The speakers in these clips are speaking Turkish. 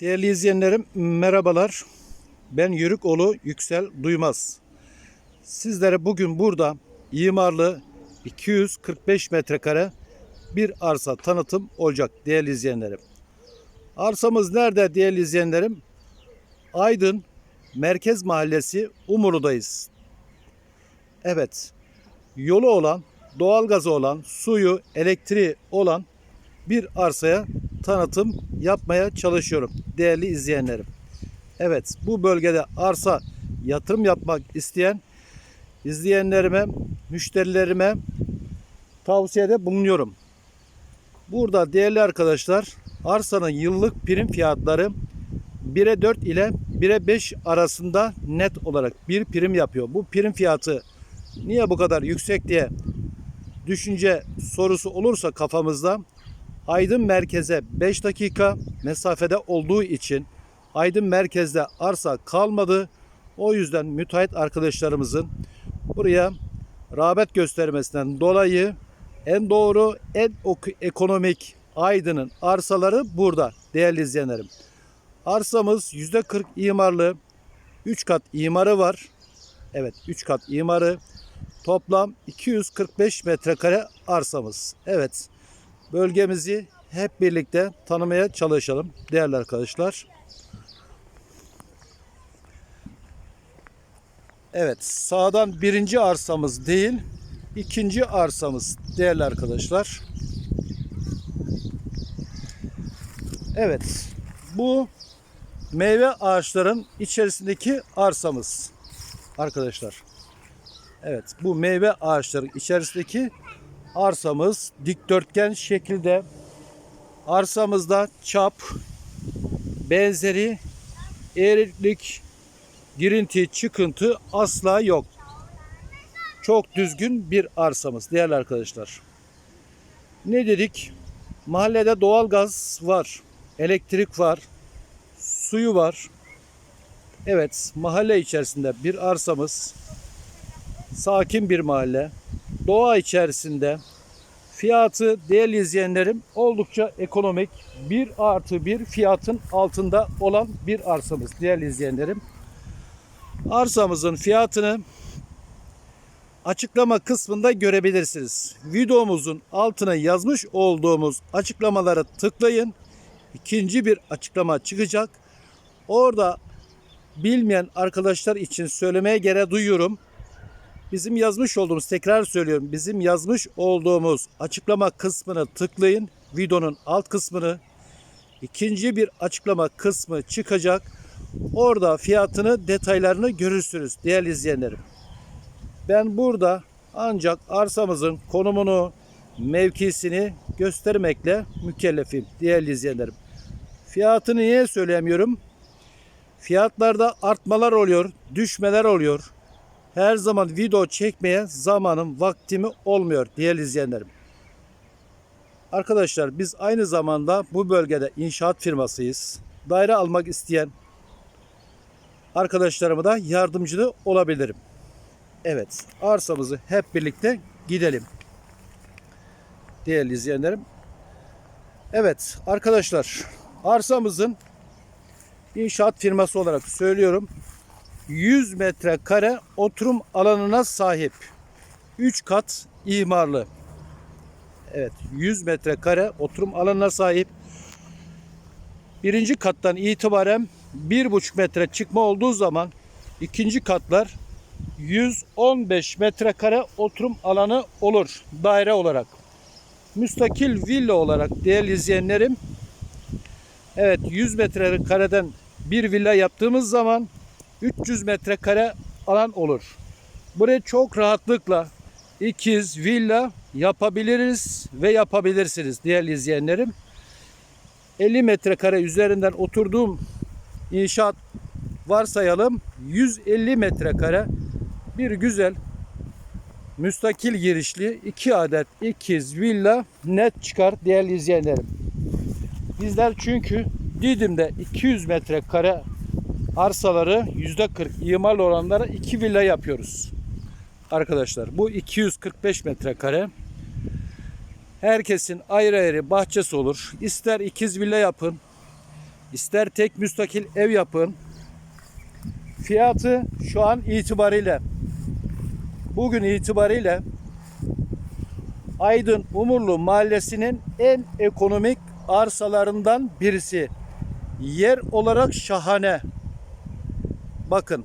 Değerli izleyenlerim merhabalar. Ben Yörükoğlu Yüksel Duymaz. Sizlere bugün burada imarlı 245 metrekare bir arsa tanıtım olacak değerli izleyenlerim. Arsamız nerede değerli izleyenlerim? Aydın Merkez Mahallesi Umurlu'dayız. Evet, yolu olan, doğalgazı olan, suyu, elektriği olan bir arsaya tanıtım yapmaya çalışıyorum değerli izleyenlerim. Evet bu bölgede arsa yatırım yapmak isteyen izleyenlerime, müşterilerime tavsiyede bulunuyorum. Burada değerli arkadaşlar arsanın yıllık prim fiyatları 1'e 4 ile 1'e 5 arasında net olarak bir prim yapıyor. Bu prim fiyatı niye bu kadar yüksek diye düşünce sorusu olursa kafamızda Aydın merkeze 5 dakika mesafede olduğu için Aydın merkezde arsa kalmadı. O yüzden müteahhit arkadaşlarımızın buraya rağbet göstermesinden dolayı en doğru, en ekonomik Aydın'ın arsaları burada değerli izleyenlerim. Arsamız %40 imarlı, 3 kat imarı var. Evet 3 kat imarı. Toplam 245 metrekare arsamız. Evet bölgemizi hep birlikte tanımaya çalışalım değerli arkadaşlar. Evet sağdan birinci arsamız değil ikinci arsamız değerli arkadaşlar. Evet bu meyve ağaçların içerisindeki arsamız arkadaşlar. Evet bu meyve ağaçların içerisindeki arsamız dikdörtgen şekilde arsamızda çap benzeri eğrilik girinti çıkıntı asla yok. Çok düzgün bir arsamız değerli arkadaşlar. Ne dedik? Mahallede doğalgaz var, elektrik var, suyu var. Evet, mahalle içerisinde bir arsamız. Sakin bir mahalle. Doğa içerisinde fiyatı değerli izleyenlerim oldukça ekonomik. 1 artı 1 fiyatın altında olan bir arsamız değerli izleyenlerim. Arsamızın fiyatını açıklama kısmında görebilirsiniz. Videomuzun altına yazmış olduğumuz açıklamalara tıklayın. İkinci bir açıklama çıkacak. Orada bilmeyen arkadaşlar için söylemeye gerek duyuyorum. Bizim yazmış olduğumuz tekrar söylüyorum. Bizim yazmış olduğumuz açıklama kısmını tıklayın. Videonun alt kısmını ikinci bir açıklama kısmı çıkacak. Orada fiyatını, detaylarını görürsünüz değerli izleyenlerim. Ben burada ancak arsamızın konumunu, mevkisini göstermekle mükellefim değerli izleyenlerim. Fiyatını niye söyleyemiyorum? Fiyatlarda artmalar oluyor, düşmeler oluyor. Her zaman video çekmeye zamanım, vaktimi olmuyor değerli izleyenlerim. Arkadaşlar biz aynı zamanda bu bölgede inşaat firmasıyız. Daire almak isteyen arkadaşlarıma da yardımcı olabilirim. Evet, arsamızı hep birlikte gidelim. Değerli izleyenlerim. Evet, arkadaşlar arsamızın inşaat firması olarak söylüyorum. 100 metrekare oturum alanına sahip. 3 kat imarlı. Evet 100 metrekare oturum alanına sahip. Birinci kattan itibaren 1,5 metre çıkma olduğu zaman ikinci katlar 115 metrekare oturum alanı olur daire olarak. Müstakil villa olarak değerli izleyenlerim Evet 100 metrekareden bir villa yaptığımız zaman 300 metrekare alan olur. Buraya çok rahatlıkla ikiz villa yapabiliriz ve yapabilirsiniz değerli izleyenlerim. 50 metrekare üzerinden oturduğum inşaat varsayalım 150 metrekare bir güzel müstakil girişli iki adet ikiz villa net çıkar değerli izleyenlerim. Bizler çünkü Didim'de 200 metrekare arsaları %40 imarlı olanlara iki villa yapıyoruz. Arkadaşlar bu 245 metrekare. Herkesin ayrı ayrı bahçesi olur. İster ikiz villa yapın, ister tek müstakil ev yapın. Fiyatı şu an itibariyle bugün itibariyle Aydın Umurlu Mahallesi'nin en ekonomik arsalarından birisi. Yer olarak şahane. Bakın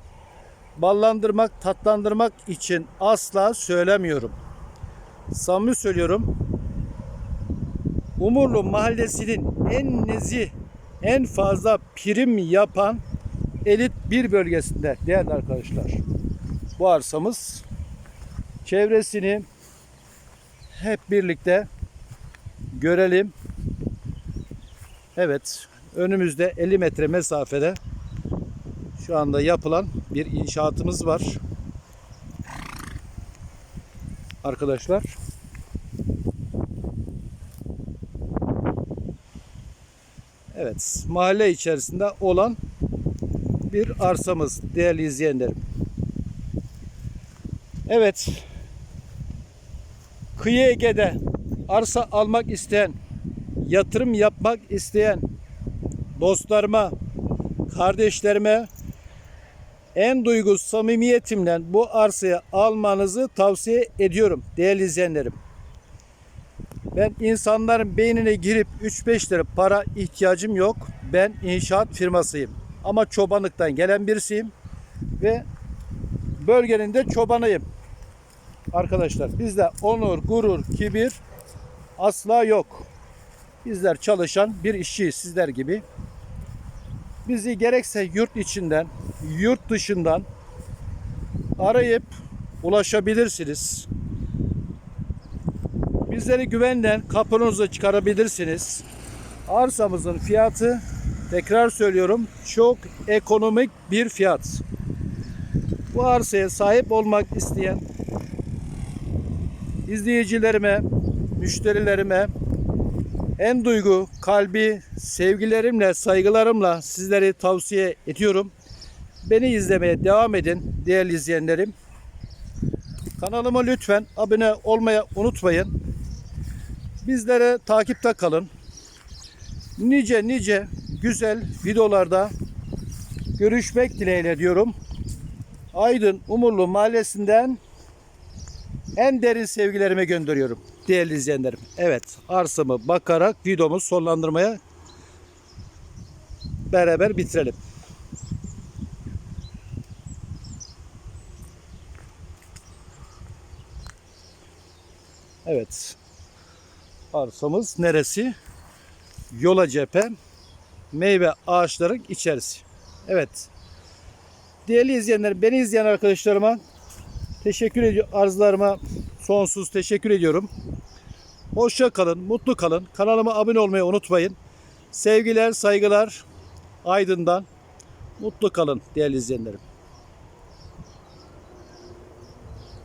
ballandırmak, tatlandırmak için asla söylemiyorum. Samimi söylüyorum. Umurlu Mahallesi'nin en nezih, en fazla prim yapan elit bir bölgesinde değerli arkadaşlar. Bu arsamız çevresini hep birlikte görelim. Evet, önümüzde 50 metre mesafede şu anda yapılan bir inşaatımız var. Arkadaşlar. Evet, mahalle içerisinde olan bir arsamız değerli izleyenlerim. Evet, Kıyı Ege'de arsa almak isteyen, yatırım yapmak isteyen dostlarıma, kardeşlerime en duygu samimiyetimle bu arsayı almanızı tavsiye ediyorum değerli izleyenlerim. Ben insanların beynine girip 3-5 lira para ihtiyacım yok. Ben inşaat firmasıyım. Ama çobanlıktan gelen birisiyim ve bölgenin de çobanıyım. Arkadaşlar bizde onur, gurur, kibir asla yok. Bizler çalışan bir işçiyiz sizler gibi. Bizi gerekse yurt içinden, yurt dışından arayıp ulaşabilirsiniz. Bizleri güvenden kapınıza çıkarabilirsiniz. Arsamızın fiyatı tekrar söylüyorum çok ekonomik bir fiyat. Bu arsaya sahip olmak isteyen izleyicilerime, müşterilerime en duygu, kalbi, sevgilerimle, saygılarımla sizleri tavsiye ediyorum. Beni izlemeye devam edin değerli izleyenlerim. Kanalıma lütfen abone olmayı unutmayın. Bizlere takipte kalın. Nice nice güzel videolarda görüşmek dileğiyle diyorum. Aydın Umurlu Mahallesi'nden en derin sevgilerimi gönderiyorum değerli izleyenlerim. Evet arsamı bakarak videomu sonlandırmaya beraber bitirelim. Evet. Arsamız neresi? Yola cephe meyve ağaçların içerisi. Evet. Değerli izleyenler, beni izleyen arkadaşlarıma teşekkür ediyorum. Arzlarıma sonsuz teşekkür ediyorum. Hoşça kalın, mutlu kalın. Kanalıma abone olmayı unutmayın. Sevgiler, saygılar Aydın'dan. Mutlu kalın değerli izleyenlerim.